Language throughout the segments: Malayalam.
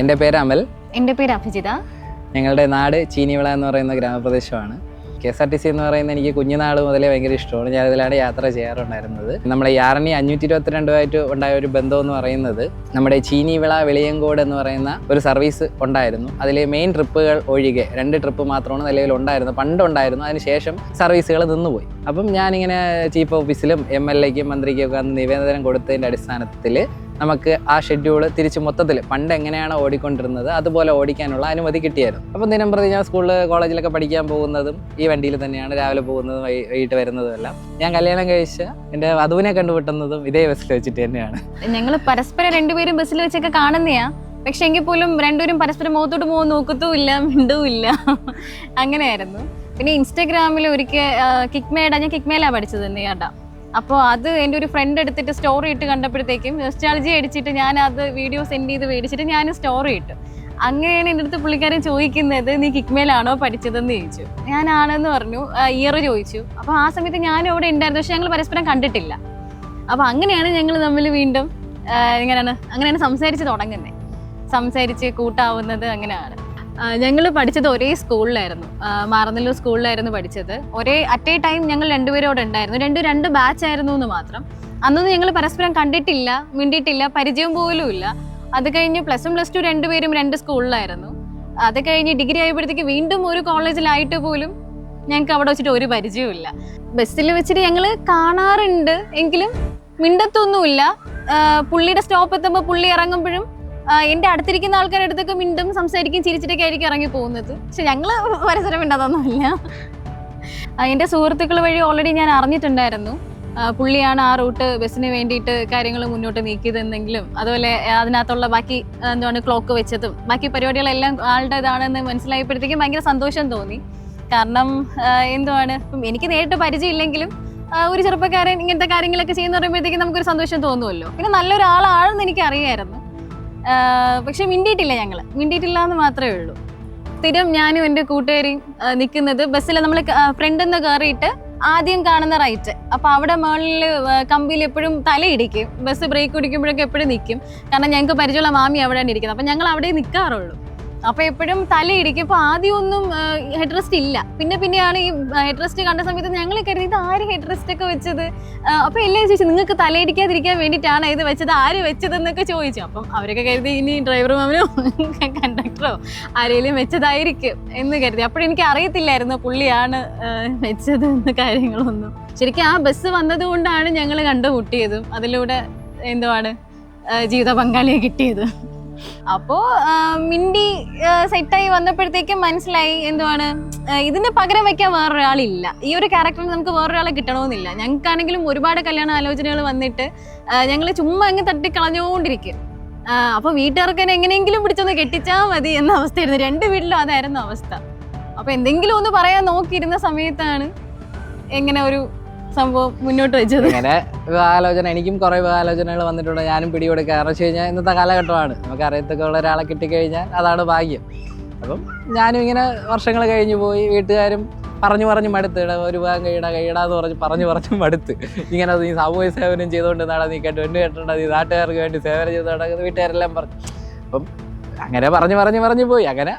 എന്റെ പേര് അമൽ. എന്റെ പേര് അഭിജിത. ഞങ്ങളുടെ നാട് ചീനിവിള എന്ന് പറയുന്ന ഗ്രാമപ്രദേശമാണ്. K S R T C എന്ന് പറയുന്നത് എനിക്ക് കുഞ്ഞുനാൾ മുതലേ ഭയങ്കര ഇഷ്ടമാണ്. ഞാൻ ഇതിലാണ് യാത്ര ചെയ്യാറുണ്ടായിരുന്നത്. നമ്മുടെ യാറിനി അഞ്ഞൂറ്റി ഇരുപത്തിരണ്ടുമായിട്ട് ഉണ്ടായ ഒരു ബന്ധം എന്ന് പറയുന്നത് നമ്മുടെ ചീനിവിള വെളിയങ്കോട് എന്ന് പറയുന്ന ഒരു സർവീസ് ഉണ്ടായിരുന്നു. അതിലെ മെയിൻ ട്രിപ്പുകൾ ഒഴികെ രണ്ട് ട്രിപ്പ് മാത്രമാണ് നിലവിൽ ഉണ്ടായിരുന്നത്. പണ്ടുണ്ടായിരുന്നു. അതിനുശേഷം സർവീസുകൾ നിന്നുപോയി. അപ്പം ഞാനിങ്ങനെ ചീഫ് ഓഫീസിലും എം എൽ എക്കും മന്ത്രിക്കും ഒക്കെ അന്ന് നിവേദനം കൊടുത്തതിന്റെ അടിസ്ഥാനത്തിൽ നമുക്ക് ആ ഷെഡ്യൂൾ തിരിച്ച് മൊത്തത്തിൽ പണ്ട് എങ്ങനെയാണ് ഓടിക്കൊണ്ടിരുന്നത് അതുപോലെ ഓടിക്കാനുള്ള അനുമതി കിട്ടിയായിരുന്നു. അപ്പം ദിനം പ്രതി ഞാൻ സ്കൂളിൽ കോളേജിലൊക്കെ പഠിക്കാൻ പോകുന്നതും ഈ വണ്ടിയിൽ തന്നെയാണ് രാവിലെ പോകുന്നതും വൈകിട്ട് വരുന്നതും എല്ലാം. ഞാൻ കല്യാണം കഴിച്ച എന്റെ വധുവിനെ കണ്ടുപിട്ടുന്നതും ഇതേ ബസ്സിൽ വെച്ചിട്ട് തന്നെയാണ്. ഞങ്ങൾ പരസ്പരം രണ്ടുപേരും ബസ്സിൽ വെച്ചൊക്കെ കാണുന്നയാ? പക്ഷെ എങ്കിൽ പോലും രണ്ടുപേരും പരസ്പരം മുഖത്തോട്ട് മുഖം നോക്കത്തുമില്ല മിണ്ടുമില്ല. അങ്ങനെയായിരുന്നു. പിന്നെ ഇൻസ്റ്റാഗ്രാമിൽ ഒരിക്കൽ കിക്മേഡ ഞാൻ കിക്മേലാണ് പഠിച്ചത് നെയ്യാട്ട അപ്പോൾ അത് എന്റെ ഒരു ഫ്രണ്ട് എടുത്തിട്ട് സ്റ്റോറി ഇട്ട് കണ്ടപ്പോഴത്തേക്കും നെസ്റ്റാളജി അടിച്ചിട്ട് ഞാൻ അത് വീഡിയോ സെൻഡ് ചെയ്ത് മേടിച്ചിട്ട് ഞാൻ സ്റ്റോറി ഇട്ടു. അങ്ങനെയാണ് എന്റെ അടുത്ത് പുള്ളിക്കാരൻ ചോദിക്കുന്നത് നീ കിക്മേലാണോ പഠിച്ചതെന്ന്? ചോദിച്ചു. ഞാനാണെന്ന് പറഞ്ഞു. ഇയർ ചോദിച്ചു. അപ്പോൾ ആ സമയത്ത് ഞാൻ അവിടെ ഉണ്ടായിരുന്നു. പക്ഷെ ഞങ്ങൾ പരസ്പരം കണ്ടിട്ടില്ല. അപ്പോൾ അങ്ങനെയാണ് ഞങ്ങൾ തമ്മിൽ വീണ്ടും എങ്ങനെയാണ്? അങ്ങനെയാണ് സംസാരിച്ച് തുടങ്ങുന്നത്. സംസാരിച്ച് കൂട്ടാവുന്നത് അങ്ങനെയാണ്. ഞങ്ങൾ പഠിച്ചത് ഒരേ സ്കൂളിലായിരുന്നു. മാറന്നല്ലൂർ സ്കൂളിലായിരുന്നു പഠിച്ചത്. ഒരേ അറ്റ് എ ടൈം ഞങ്ങൾ രണ്ടുപേരോട് ഉണ്ടായിരുന്നു. രണ്ടും രണ്ട് ബാച്ച് ആയിരുന്നു എന്ന് മാത്രം. അന്നൊന്നും ഞങ്ങൾ പരസ്പരം കണ്ടിട്ടില്ല മിണ്ടിയിട്ടില്ല പരിചയം പോലും ഇല്ല. അത് കഴിഞ്ഞ് പ്ലസ് വൺ പ്ലസ് ടു രണ്ടുപേരും രണ്ട് സ്കൂളിലായിരുന്നു. അത് കഴിഞ്ഞ് ഡിഗ്രി ആയപ്പോഴത്തേക്ക് വീണ്ടും ഒരു കോളേജിലായിട്ട് പോലും ഞങ്ങൾക്ക് അവിടെ വെച്ചിട്ട് ഒരു പരിചയവും ഇല്ല. ബസ്സിൽ വെച്ചിട്ട് ഞങ്ങൾ കാണാറുണ്ട്. എങ്കിലും മിണ്ടത്തൊന്നുമില്ല. പുള്ളിയുടെ സ്റ്റോപ്പ് എത്തുമ്പോൾ പുള്ളി ഇറങ്ങുമ്പോഴും എന്റെ അടുത്തിരിക്കുന്ന ആൾക്കാരുടെ അടുത്തൊക്കെ മിണ്ടും സംസാരിക്കും ചിരിച്ചിട്ടൊക്കെ ആയിരിക്കും ഇറങ്ങി പോകുന്നത്. പക്ഷെ ഞങ്ങൾ പരസ്പരം മിണ്ടാതൊന്നുമില്ല എന്റെ സുഹൃത്തുക്കൾ വഴി ഓൾറെഡി ഞാൻ അറിഞ്ഞിട്ടുണ്ടായിരുന്നു. പുള്ളിയാണ് ആ റൂട്ട് ബസ്സിന് വേണ്ടിയിട്ട് കാര്യങ്ങൾ മുന്നോട്ട് നീക്കിയതെന്നെങ്കിലും അതുപോലെ അതിനകത്തുള്ള ബാക്കി എന്താണ് ക്ലോക്ക് വെച്ചതും ബാക്കി പരിപാടികളെല്ലാം ആളുടെ ഇതാണെന്ന് മനസ്സിലായപ്പോഴത്തേക്കും ഭയങ്കര സന്തോഷം തോന്നി. കാരണം എന്തുവാണ് എനിക്ക് നേരിട്ട് പരിചയമില്ലെങ്കിലും ഒരു ചെറുപ്പക്കാരൻ ഇങ്ങനത്തെ കാര്യങ്ങളൊക്കെ ചെയ്യുന്ന പറയുമ്പോഴത്തേക്കും നമുക്കൊരു സന്തോഷം തോന്നുമല്ലോ. പിന്നെ നല്ലൊരാളാണെന്ന് എനിക്ക് അറിയായിരുന്നു പക്ഷെ മിണ്ടിയിട്ടില്ല ഞങ്ങൾ മിണ്ടിയിട്ടില്ല എന്ന് മാത്രമേ ഉള്ളൂ. സ്ഥിരം ഞാനും എന്റെ കൂട്ടുകാരിയും നിൽക്കുന്നത് ബസ്സിൽ നമ്മൾ ഫ്രണ്ട് നിന്ന് കയറിയിട്ട് ആദ്യം കാണുന്ന റൈറ്റ് അപ്പൊ അവിടെ മുകളിൽ കമ്പിയിൽ എപ്പോഴും തലയിടിക്കും ബസ് ബ്രേക്ക് പിടിക്കുമ്പോഴൊക്കെ എപ്പോഴും നിൽക്കും കാരണം ഞങ്ങൾക്ക് പരിചയമുള്ള മാമി അവിടെയാണ് ഇരിക്കുന്നത്. അപ്പൊ ഞങ്ങൾ അവിടെ നിൽക്കാറുള്ളൂ അപ്പൊ എപ്പോഴും തലയിടിക്കും അപ്പൊ ആദ്യം ഒന്നും ഹെഡ് റെസ്റ്റ് ഇല്ല. പിന്നെ പിന്നെയാണ് ഈ ഹെഡ് റെസ്റ്റ് കണ്ട സമയത്ത് ഞങ്ങൾ കരുതി ഇത് ആര് ഹെഡ് റെസ്റ്റ് ഒക്കെ വെച്ചത്? അപ്പോൾ അപ്പൊ എല്ലാം ചോദിച്ചു നിങ്ങൾക്ക് തലയിടിക്കാതിരിക്കാൻ വേണ്ടിയിട്ടാണ് ഇത് വെച്ചത്? ആര് വെച്ചതെന്നൊക്കെ ചോദിച്ചു. അപ്പം അവരൊക്കെ കരുതി ഇനി ഡ്രൈവർ മാമനോ കണ്ടക്ടറോ ആരെങ്കിലും വെച്ചതായിരിക്കും എന്ന് കരുതി. അപ്പോഴെനിക്ക് അറിയത്തില്ലായിരുന്നു പുള്ളിയാണ് വെച്ചത് എന്ന കാര്യങ്ങളൊന്നും. ശരിക്കും ആ ബസ് വന്നത് കൊണ്ടാണ് ഞങ്ങൾ കണ്ടുമുട്ടിയതും. അതിലൂടെ എന്തുവാണ് ജീവിത പങ്കാളിയെ കിട്ടിയത്. അപ്പോ മിണ്ടി സെറ്റായി വന്നപ്പോഴത്തേക്കും മനസ്സിലായി എന്തുവാണ്? ഇതിന് പകരം വെക്കാൻ വേറൊരാളില്ല. ഈ ഒരു ക്യാരക്ടറിന് നമുക്ക് വേറൊരാളെ കിട്ടണമെന്നില്ല. ഞങ്ങൾക്കാണെങ്കിലും ഒരുപാട് കല്യാണ ആലോചനകൾ വന്നിട്ട് ഞങ്ങൾ ചുമ്മാ അങ്ങ് തട്ടിക്കളഞ്ഞുകൊണ്ടിരിക്കും. ആ, അപ്പൊ വീട്ടുകാർക്ക് തന്നെ എങ്ങനെയെങ്കിലും പിടിച്ചൊന്ന് കെട്ടിച്ചാൽ മതി എന്ന അവസ്ഥയായിരുന്നു. രണ്ട് വീട്ടിലും അതായിരുന്നു അവസ്ഥ. അപ്പൊ എന്തെങ്കിലും ഒന്ന് പറയാൻ നോക്കിയിരുന്ന സമയത്താണ് എങ്ങനെ ഒരു സംഭവം മുന്നോട്ട് വെച്ചത്. അങ്ങനെ വിവാഹാലോചന എനിക്കും കുറേ വിവാഹാലോചനകൾ വന്നിട്ടുണ്ട്. ഞാനും പിടികൊടുക്കുക. കാരണം വെച്ച് കഴിഞ്ഞാൽ ഇന്നത്തെ കാലഘട്ടമാണ്. നമുക്ക് അറിയത്തൊക്കെ ഉള്ള ഒരാളെ കിട്ടിക്കഴിഞ്ഞാൽ അതാണ് ഭാഗ്യം. അപ്പം ഞാനും ഇങ്ങനെ വർഷങ്ങൾ കഴിഞ്ഞു പോയി. വീട്ടുകാരും പറഞ്ഞു പറഞ്ഞു മടുത്ത്. ഇടാ ഒരു വിവാഹം കഴിയടാ കഴിയടാന്ന് പറഞ്ഞ് പറഞ്ഞു പറഞ്ഞു മടുത്ത്. ഇങ്ങനെ നീ സാമൂഹ്യ സേവനം ചെയ്തുകൊണ്ട് നാളെ നീ കേട്ടു. എന്നെ കേട്ടണ്ട നീ നാട്ടുകാർക്ക് വേണ്ടി സേവനം ചെയ്ത് നടക്കുന്നത് വീട്ടുകാരെല്ലാം പറഞ്ഞു. അപ്പം അങ്ങനെ പറഞ്ഞു പറഞ്ഞു പറഞ്ഞു പോയി. അങ്ങനെ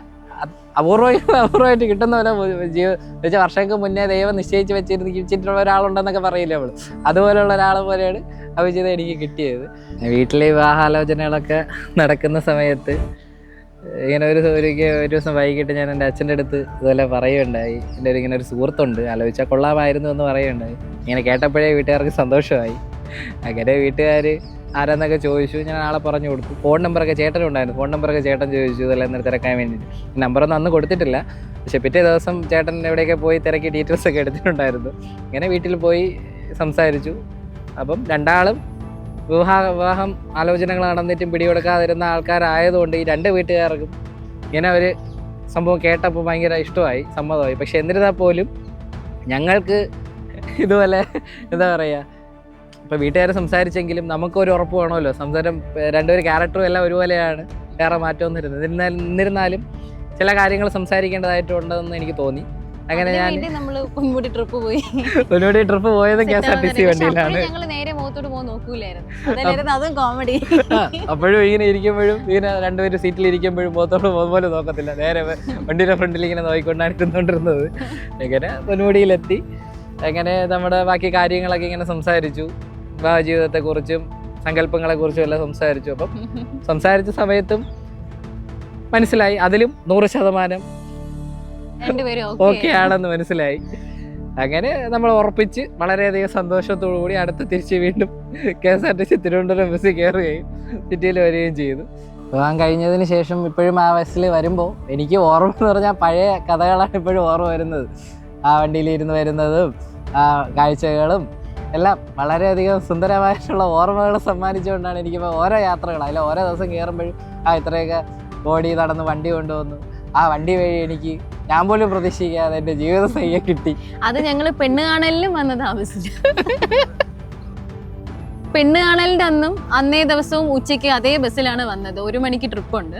അ- അപൂർവമായി അപൂർവമായിട്ട് കിട്ടുന്ന പോലെ ജീവ വെച്ച വർഷങ്ങൾക്ക് മുന്നേ ദൈവം നിശ്ചയിച്ച് വെച്ചിരുന്ന് വെച്ചിട്ടുള്ള ഒരാളുണ്ടെന്നൊക്കെ പറയില്ലേ അവൾ? അതുപോലെയുള്ള ഒരാൾ പോലെയാണ് അഭിജിത എനിക്ക് കിട്ടിയത്. വീട്ടിലെ വിവാഹാലോചനകളൊക്കെ നടക്കുന്ന സമയത്ത് ഇങ്ങനെ ഒരു ഒരു ദിവസം വൈകിട്ട് ഞാൻ എന്റെ അച്ഛന്റെ അടുത്ത് ഇതുപോലെ പറയുകയുണ്ടായി. എന്റെ ഒരു ഇങ്ങനെ ഒരു സുഹൃത്തുണ്ട് ആലോചിച്ചാൽ കൊള്ളാമായിരുന്നു എന്ന് പറയുകയുണ്ടായി. ഇങ്ങനെ കേട്ടപ്പോഴേ വീട്ടുകാർക്ക് സന്തോഷമായി. അങ്ങനെ വീട്ടുകാർ ആരാന്നൊക്കെ ചോദിച്ചു ഞാൻ ആളെ പറഞ്ഞു കൊടുത്തു. ഫോൺ നമ്പറൊക്കെ ചേട്ടനും ഉണ്ടായിരുന്നു. ഫോൺ നമ്പറൊക്കെ ചേട്ടൻ ചോദിച്ചു ഇതെല്ലാം എന്നിട്ട് തിരക്കാൻ വേണ്ടിയിട്ട് നമ്പറൊന്നും അന്ന് കൊടുത്തിട്ടില്ല. പക്ഷെ പിറ്റേ ദിവസം ചേട്ടൻ എവിടെയൊക്കെ പോയി തിരക്കി ഡീറ്റെയിൽസ് ഒക്കെ എടുത്തിട്ടുണ്ടായിരുന്നു. ഇങ്ങനെ വീട്ടിൽ പോയി സംസാരിച്ചു. അപ്പം രണ്ടാളും വിവാഹ വിവാഹം ആലോചനകൾ നടന്നിട്ടും പിടികൊടുക്കാതിരുന്ന ആൾക്കാരായതുകൊണ്ട് ഈ രണ്ട് വീട്ടുകാർക്കും ഇങ്ങനെ ഒരു സംഭവം കേട്ടപ്പോൾ ഭയങ്കര ഇഷ്ടമായി സമ്മതമായി. പക്ഷെ എന്നിരുന്നാൽ പോലും ഞങ്ങൾക്ക് ഇതുപോലെ എന്താ പറയുക ഇപ്പോൾ വീട്ടുകാർ സംസാരിച്ചെങ്കിലും നമുക്കൊരു ഉറപ്പ് വേണമല്ലോ. സംസാരം രണ്ടുപേരും ക്യാരക്ടറും എല്ലാം ഒരുപോലെയാണ് വേറെ മാറ്റമൊന്നും ഇരുന്നത് എന്നിരുന്നാലും എന്നിരുന്നാലും ചില കാര്യങ്ങൾ സംസാരിക്കേണ്ടതായിട്ടുണ്ടെന്ന് എനിക്ക് തോന്നി. അങ്ങനെ ഞാൻ പൊന്മുടി ട്രിപ്പ് പോയി. ഒരുപാട് ട്രിപ്പ് പോയത് K S R T C വണ്ടിയിലാണ്. ഞങ്ങൾ നേരെ മുഖത്തോട്ട് പോകാൻ നോക്കൂലായിരുന്നു. അതല്ലായിരുന്നു അതും കോമഡി അപ്പോഴും ഇങ്ങനെ ഇരിക്കുമ്പോഴും ഇങ്ങനെ രണ്ടുപേരും സീറ്റിൽ ഇരിക്കുമ്പോഴും മുഖത്തോട് പോകുന്ന പോലെ നോക്കത്തില്ല. നേരെ വണ്ടിയുടെ ഫ്രണ്ടിൽ ഇങ്ങനെ നോക്കിക്കൊണ്ടാണ് ഇരുന്നുകൊണ്ടിരുന്നത് അങ്ങനെ പൊന്മുടിയിലെത്തി അങ്ങനെ നമ്മുടെ ബാക്കി കാര്യങ്ങളൊക്കെ ഇങ്ങനെ സംസാരിച്ചു. വിവാഹ ജീവിതത്തെക്കുറിച്ചും സങ്കല്പങ്ങളെക്കുറിച്ചും എല്ലാം സംസാരിച്ചു. അപ്പം സംസാരിച്ച സമയത്തും മനസ്സിലായി. അതിലും നൂറ് ശതമാനം ഓക്കെ ആണെന്ന് മനസ്സിലായി. അങ്ങനെ നമ്മൾ ഉറപ്പിച്ച് വളരെയധികം സന്തോഷത്തോടു കൂടി അടുത്ത തിരിച്ച് വീണ്ടും K S R T C Thiruvananthapuram ബസ്സിൽ കയറുകയും സിറ്റിയിൽ വരികയും ചെയ്തു. വിവാഹം കഴിഞ്ഞതിന് ശേഷം ഇപ്പോഴും ആ ബസ്സിൽ വരുമ്പോൾ എനിക്ക് ഓർമ്മ എന്ന് പറഞ്ഞാൽ പഴയ കഥകളാണ് ഇപ്പോഴും ഓർമ്മ വരുന്നത്. ആ വണ്ടിയിൽ വണ്ടിയിലിരുന്ന് വരുന്നതും ആ കാഴ്ചകളും എല്ലാം വളരെയധികം സുന്ദരമായിട്ടുള്ള ഓർമ്മകൾ സമ്മാനിച്ചുകൊണ്ടാണ് എനിക്കിപ്പോൾ ഓരോ യാത്രകൾ അതിൽ ഓരോ ദിവസം കയറുമ്പോഴും ആ ഇത്രയൊക്കെ ബോഡി നടന്ന് വണ്ടി കൊണ്ടുവന്നു. ആ വണ്ടി വഴി എനിക്ക് ഞാൻ പോലും പ്രതീക്ഷിക്കാതെ എന്റെ ജീവിത കിട്ടി. അത് ഞങ്ങൾ പെണ്ണ് കാണലിലും വന്നത് ആ ബസ്സിൽ പെണ്ണ് കാണലിന്റെ അന്നും അന്നേ ദിവസവും ഉച്ചയ്ക്ക് അതേ ബസ്സിലാണ് വന്നത്. ഒരു മണിക്ക് ട്രിപ്പ് ഉണ്ട്.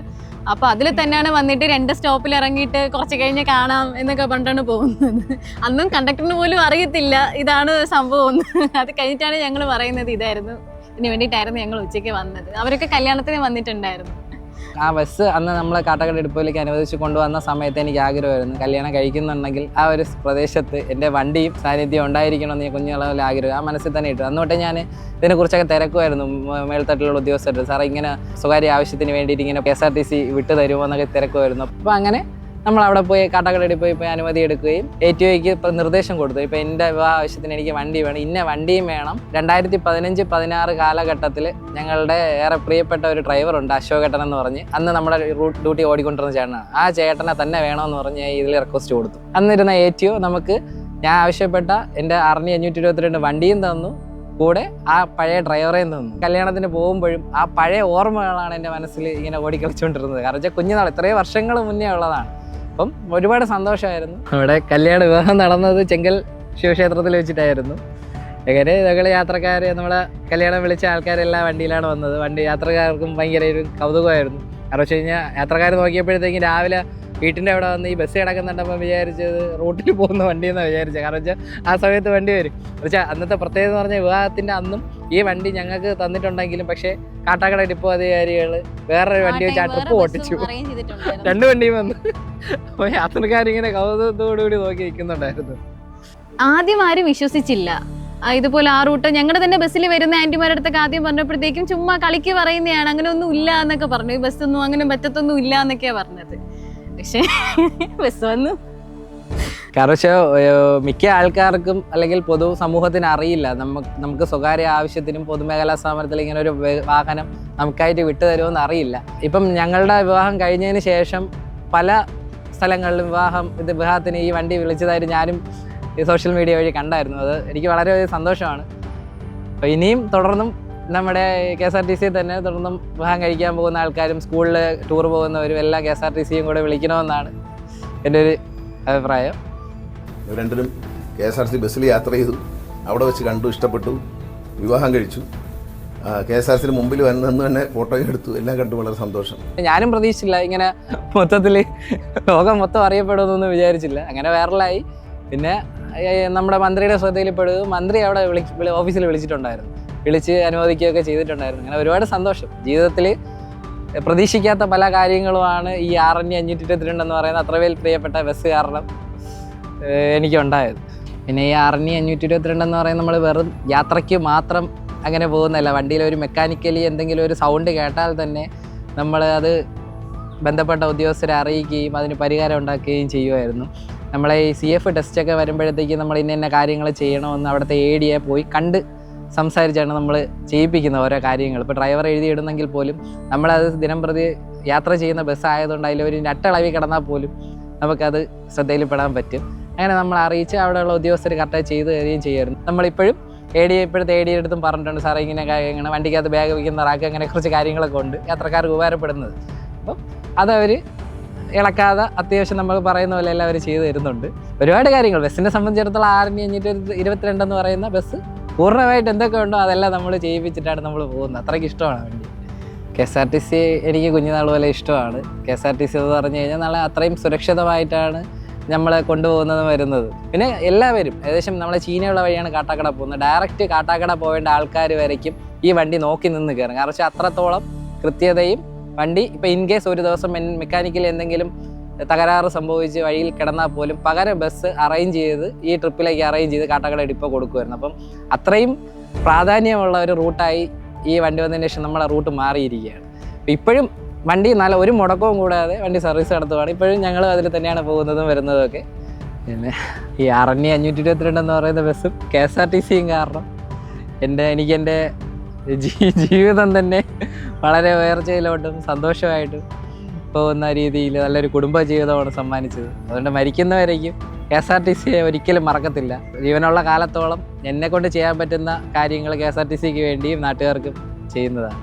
അപ്പോൾ അതിൽ തന്നെയാണ് വന്നിട്ട് രണ്ട് സ്റ്റോപ്പിൽ ഇറങ്ങിയിട്ട് കുറച്ച് കഴിഞ്ഞ് കാണാം എന്നൊക്കെ പറഞ്ഞിട്ടാണ് പോകുന്നത്. അന്നും കണ്ടക്ടറിന് പോലും അറിയത്തില്ല ഇതാണ് സംഭവം അത് കഴിഞ്ഞിട്ടാണ് ഞങ്ങൾ പറയുന്നത് ഇതായിരുന്നു. ഇതിന് വേണ്ടിയിട്ടായിരുന്നു ഞങ്ങൾ ഉച്ചയ്ക്ക് വന്നത്. അവരൊക്കെ കല്യാണത്തിന് വന്നിട്ടുണ്ടായിരുന്നു. ആ ബസ് അന്ന് നമ്മളെ കാട്ടക്കട എടുപ്പിലേക്ക് അനുവദിച്ച് കൊണ്ടുവന്ന സമയത്ത് എനിക്ക് ആഗ്രഹമായിരുന്നു. കല്യാണം കഴിക്കുന്നുണ്ടെങ്കിൽ ആ ഒരു പ്രദേശത്ത് എന്റെ വണ്ടിയും സാന്നിധ്യം ഉണ്ടായിരിക്കണമെന്ന് ഞാൻ കുഞ്ഞുളവിൽ ആഗ്രഹം. ആ മനസ്സിൽ തന്നെ ഇട്ടു. അന്ന് ഞാൻ ഇതിനെക്കുറിച്ചൊക്കെ തിരക്കുമായിരുന്നു. മേൽത്തട്ടിലുള്ള ഉദ്യോഗസ്ഥർ സാറേ ഇങ്ങനെ സ്വകാര്യ ആവശ്യത്തിന് വേണ്ടിയിട്ട് ഇങ്ങനെ K S R T C വിട്ടു തരുമോ എന്നൊക്കെ തിരക്കുമായിരുന്നു. അപ്പോൾ അങ്ങനെ നമ്മൾ അവിടെ പോയി കാട്ടാക്കട പോയി പോയി അനുമതി എടുക്കുകയും എ ടി ഒക്ക് ഇപ്പം നിർദ്ദേശം കൊടുത്തു. ഇപ്പോൾ എന്റെ വിവാഹ ആവശ്യത്തിന് എനിക്ക് വണ്ടി വേണം. ഇന്ന വണ്ടിയും വേണം. രണ്ടായിരത്തി പതിനഞ്ച് പതിനാറ് കാലഘട്ടത്തിൽ ഞങ്ങളുടെ ഏറെ പ്രിയപ്പെട്ട ഒരു ഡ്രൈവറുണ്ട് അശോകേട്ടൻ എന്ന് പറഞ്ഞ്. അന്ന് നമ്മുടെ റൂട്ട് ഡ്യൂട്ടി ഓടിക്കൊണ്ടിരുന്ന ചേട്ടനാണ്. ആ ചേട്ടനെ തന്നെ വേണമെന്ന് പറഞ്ഞ് ഇതിൽ റിക്വസ്റ്റ് കൊടുത്തു. അന്നിരുന്ന എ ടി ഒ നമുക്ക് ഞാൻ ആവശ്യപ്പെട്ട എന്റെ അറുന്നൂറ്റി അഞ്ഞൂറ്റി ഇരുപത്തിരണ്ട് വണ്ടിയും തന്നു. കൂടെ ആ പഴയ ഡ്രൈവറേയും തന്നു. കല്യാണത്തിന് പോകുമ്പോഴും ആ പഴയ ഓർമ്മകളാണ് എന്റെ മനസ്സിൽ ഇങ്ങനെ ഓടിക്കളിച്ചുകൊണ്ടിരുന്നത്. കാരണം വെച്ചാൽ കുഞ്ഞുനാൾ ഇത്രയും വർഷങ്ങൾ മുന്നേ ഉള്ളതാണ്. അപ്പം ഒരുപാട് സന്തോഷമായിരുന്നു. അവിടെ കല്യാണ വിവാഹം നടന്നത് ചെങ്കൽ ശിവക്ഷേത്രത്തിൽ വെച്ചിട്ടായിരുന്നു. അങ്ങനെ ഞങ്ങൾ യാത്രക്കാർ നമ്മളെ കല്യാണം വിളിച്ച ആൾക്കാരെല്ലാം വണ്ടിയിലാണ് വന്നത്. വണ്ടി യാത്രക്കാർക്കും ഭയങ്കര ഒരു കൗതുകമായിരുന്നു. കാരണം വെച്ച് കഴിഞ്ഞാൽ യാത്രക്കാർ നോക്കിയപ്പോഴത്തേക്കും രാവിലെ വീട്ടിന്റെ അവിടെ വന്ന് ഈ ബസ് കിടക്കുന്നുണ്ടപ്പോൾ വിചാരിച്ചത് റൂട്ടിൽ പോകുന്ന വണ്ടി എന്നാണ് വിചാരിച്ചത്. കാരണം വെച്ചാൽ ആ സമയത്ത് വണ്ടി വരും. പക്ഷേ അന്നത്തെ പ്രത്യേകത എന്ന് പറഞ്ഞാൽ വിവാഹത്തിന്റെ അന്നും ഈ വണ്ടി ഞങ്ങൾക്ക് തന്നിട്ടുണ്ടെങ്കിലും പക്ഷേ കാട്ടാക്കട ഡിപ്പോ അധികാരികൾ വേറൊരു വണ്ടി വെച്ച് ആ ട്രിപ്പ് ഓട്ടിച്ചു രണ്ടു വണ്ടിയും വന്നു. അപ്പോൾ യാത്രക്കാരിങ്ങനെ കൗതുകത്തോടുകൂടി നോക്കി നിൽക്കുന്നുണ്ടായിരുന്നു. ആദ്യം ആരും വിശ്വസിച്ചില്ല. ഇതുപോലെ ആ റൂട്ട് ഞങ്ങളുടെ തന്നെ ബസ്സിൽ വരുന്ന ആന്റിമാരുടെ അടുത്തൊക്കെ ആദ്യം പറഞ്ഞപ്പോഴത്തേക്കും ചുമ്മാ കളിക്ക് പറയുന്നതാണ് അങ്ങനെ ഒന്നും ഇല്ല എന്നൊക്കെ പറഞ്ഞു. ഈ ബസ്സൊന്നും അങ്ങനെ പറ്റത്തൊന്നും ഇല്ല എന്നൊക്കെയാ പറഞ്ഞത്. പക്ഷേ ബസ് വന്നു. കാരണം വെച്ചാൽ മിക്ക ആൾക്കാർക്കും അല്ലെങ്കിൽ പൊതു സമൂഹത്തിന് അറിയില്ല. നമുക്ക് നമുക്ക് സ്വകാര്യ ആവശ്യത്തിനും പൊതുമേഖലാ സ്ഥാപനത്തിൽ ഇങ്ങനെ ഒരു വാഹനം നമുക്കായിട്ട് വിട്ടു തരുമെന്ന് അറിയില്ല. ഇപ്പം ഞങ്ങളുടെ വിവാഹം കഴിഞ്ഞതിന് ശേഷം പല സ്ഥലങ്ങളിലും വിവാഹം ഇത് വിവാഹത്തിന് ഈ വണ്ടി വിളിച്ചതായിട്ട് ഞാനും ഈ സോഷ്യൽ മീഡിയ വഴി കണ്ടായിരുന്നു. അത് എനിക്ക് വളരെ സന്തോഷമാണ്. അപ്പോൾ ഇനിയും തുടർന്നും നമ്മുടെ K S R T C തന്നെ തുടർന്നും വിവാഹം കഴിക്കാൻ പോകുന്ന ആൾക്കാരും സ്കൂളിൽ ടൂർ പോകുന്നവരും എല്ലാം കെ എസ് ആർ ടി സിയും കൂടെ വിളിക്കണമെന്നാണ് എന്റെ ഒരു അഭിപ്രായം. ഇവർ രണ്ടിനും കെ എസ് ആർ സി ബസ്സിൽ യാത്ര ചെയ്തു. അവിടെ വെച്ച് കണ്ടു ഇഷ്ടപ്പെട്ടു വിവാഹം കഴിച്ചു. കെ എസ് ആർ സിന് മുമ്പിൽ വന്നെന്ന് തന്നെ ഫോട്ടോയും എടുത്തു. എല്ലാം കണ്ടു വളരെ സന്തോഷം. ഞാനും പ്രതീക്ഷിച്ചില്ല ഇങ്ങനെ മൊത്തത്തിൽ ലോകം മൊത്തം അറിയപ്പെടുമെന്നൊന്നും വിചാരിച്ചില്ല. അങ്ങനെ വൈറലായി. പിന്നെ നമ്മുടെ മന്ത്രിയുടെ ശ്രദ്ധയിൽപ്പെടുകയും മന്ത്രി അവിടെ വിളി ഓഫീസിൽ വിളിച്ചിട്ടുണ്ടായിരുന്നു. വിളിച്ച് അനുവദിക്കുകയൊക്കെ ചെയ്തിട്ടുണ്ടായിരുന്നു. അങ്ങനെ ഒരുപാട് സന്തോഷം. ജീവിതത്തിൽ പ്രതീക്ഷിക്കാത്ത പല കാര്യങ്ങളുമാണ് ഈ ആറന്യ അഞ്ഞൂറ്റി ഇരുപത്തിരണ്ട് എന്ന് അത്രവേൽ പ്രിയപ്പെട്ട ബസ് കാരണം എനിക്കുണ്ടായത്. പിന്നെ ഈ അറിഞ്ഞി അഞ്ഞൂറ്റി ഇരുപത്തിരണ്ട് എന്ന് പറയുന്നത് നമ്മൾ വെറും യാത്രയ്ക്ക് മാത്രം അങ്ങനെ പോകുന്നതല്ല. വണ്ടിയിൽ ഒരു മെക്കാനിക്കലി എന്തെങ്കിലും ഒരു സൗണ്ട് കേട്ടാൽ തന്നെ നമ്മൾ അത് ബന്ധപ്പെട്ട ഉദ്യോഗസ്ഥരെ അറിയിക്കുകയും അതിന് പരിഹാരം ഉണ്ടാക്കുകയും ചെയ്യുമായിരുന്നു നമ്മളെ ഈ സി എഫ് ടെസ്റ്റൊക്കെ വരുമ്പോഴത്തേക്ക് നമ്മൾ ഇന്ന ഇന്ന കാര്യങ്ങൾ ചെയ്യണമെന്ന് അവിടുത്തെ എ ഡിയെ പോയി കണ്ട് സംസാരിച്ചാണ് നമ്മൾ ചെയ്യിപ്പിക്കുന്നത് ഓരോ കാര്യങ്ങൾ. ഇപ്പോൾ ഡ്രൈവർ എഴുതിയിടുന്നെങ്കിൽ പോലും നമ്മളത് ദിനം പ്രതി യാത്ര ചെയ്യുന്ന ബസ്സായതുകൊണ്ട് അതിലൊരു നട്ടളവി കിടന്നാൽ പോലും നമുക്കത് ശ്രദ്ധയിൽപ്പെടാൻ പറ്റും. അങ്ങനെ നമ്മൾ അറിയിച്ച് അവിടെയുള്ള ഉദ്യോഗസ്ഥർ കറക്റ്റായി ചെയ്തു തരികയും ചെയ്യുമായിരുന്നു നമ്മളിപ്പോഴും എ ഡി ഇപ്പോഴത്തെ എ ഡി എടുത്തും പറഞ്ഞിട്ടുണ്ട് സാറേ ഇങ്ങനെ കാര്യങ്ങൾ വണ്ടിക്കകത്ത് ബാഗ് വയ്ക്കുന്ന റാക്ക് അങ്ങനെ കുറച്ച് കാര്യങ്ങളൊക്കെ ഉണ്ട്. യാത്രക്കാർക്ക് ഉപകാരപ്പെടുന്നത്. അപ്പം അതവർ ഇളക്കാതെ അത്യാവശ്യം നമ്മൾ പറയുന്ന പോലെ എല്ലാം അവർ ചെയ്തു തരുന്നുണ്ട്. ഒരുപാട് കാര്യങ്ങൾ. ബസ്സിനെ സംബന്ധിച്ചിടത്തോളം ആറിന് അഞ്ഞൂറ്റി ഇരുപത്തിരണ്ടെന്ന് പറയുന്ന ബസ് പൂർണമായിട്ട് എന്തൊക്കെ ഉണ്ടോ അതെല്ലാം നമ്മൾ ചെയ്യിപ്പിച്ചിട്ടാണ് നമ്മൾ പോകുന്നത്. അത്രയ്ക്ക് ഇഷ്ടമാണ് വണ്ടി. K S R T C എനിക്ക് കുഞ്ഞുനാൾ പോലെ ഇഷ്ടമാണ്. K S R T C എന്ന് പറഞ്ഞു കഴിഞ്ഞാൽ നല്ല അത്രയും സുരക്ഷിതമായിട്ടാണ് നമ്മളെ കൊണ്ടുപോകുന്നതും വരുന്നത്. പിന്നെ എല്ലാവരും ഏകദേശം നമ്മളെ ചീനയുള്ള വഴിയാണ് കാട്ടാക്കട പോകുന്നത്. ഡയറക്റ്റ് കാട്ടാക്കട പോകേണ്ട ആൾക്കാർ വരയ്ക്കും ഈ വണ്ടി നോക്കി നിന്ന് കയറും കാരണം വെച്ചാൽ അത്രത്തോളം കൃത്യതയും വണ്ടി ഇപ്പം ഇൻ കേസ് ഒരു ദിവസം മെക്കാനിക്കൽ എന്തെങ്കിലും തകരാറ് സംഭവിച്ച് വഴിയിൽ കിടന്നാൽ പോലും പകരം ബസ് അറേഞ്ച് ചെയ്ത് ഈ ട്രിപ്പിലേക്ക് അറേഞ്ച് ചെയ്ത് കാട്ടാക്കട ഡിപ്പോ കൊടുക്കുമായിരുന്നു അപ്പം അത്രയും പ്രാധാന്യമുള്ള ഒരു റൂട്ടായി ഈ വണ്ടി വന്നതിന് ശേഷം നമ്മളെ റൂട്ട് മാറിയിരിക്കുകയാണ്. ഇപ്പോഴും വണ്ടി നല്ല ഒരു മുടക്കവും കൂടാതെ വണ്ടി സർവീസ് നടത്തുവാണ്. ഇപ്പോഴും ഞങ്ങൾ അതിൽ തന്നെയാണ് പോകുന്നതും വരുന്നതും ഒക്കെ പിന്നെ ഈ അറണ്യ അഞ്ഞൂറ്റി ഇരുപത്തിരണ്ട് എന്ന് പറയുന്ന ബസ്സും കെ എസ് ആർ ടി സിയും കാരണം എന്റെ എനിക്ക് എന്റെ ജീവിതം തന്നെ വളരെ ഉയർച്ചയിലോട്ടും സന്തോഷമായിട്ടും പോകുന്ന രീതിയിൽ നല്ലൊരു കുടുംബ ജീവിതമാണ് സമ്മാനിച്ചത്. അതുകൊണ്ട് മരിക്കുന്നവരേക്കും കെ എസ് ആർ ടി സിയെ ഒരിക്കലും മറക്കത്തില്ല. ജീവനുള്ള കാലത്തോളം എന്നെ കൊണ്ട് ചെയ്യാൻ പറ്റുന്ന കാര്യങ്ങൾ കെ എസ് ആർ ടി സിക്ക് വേണ്ടിയും നാട്ടുകാർക്കും ചെയ്യുന്നതാണ്.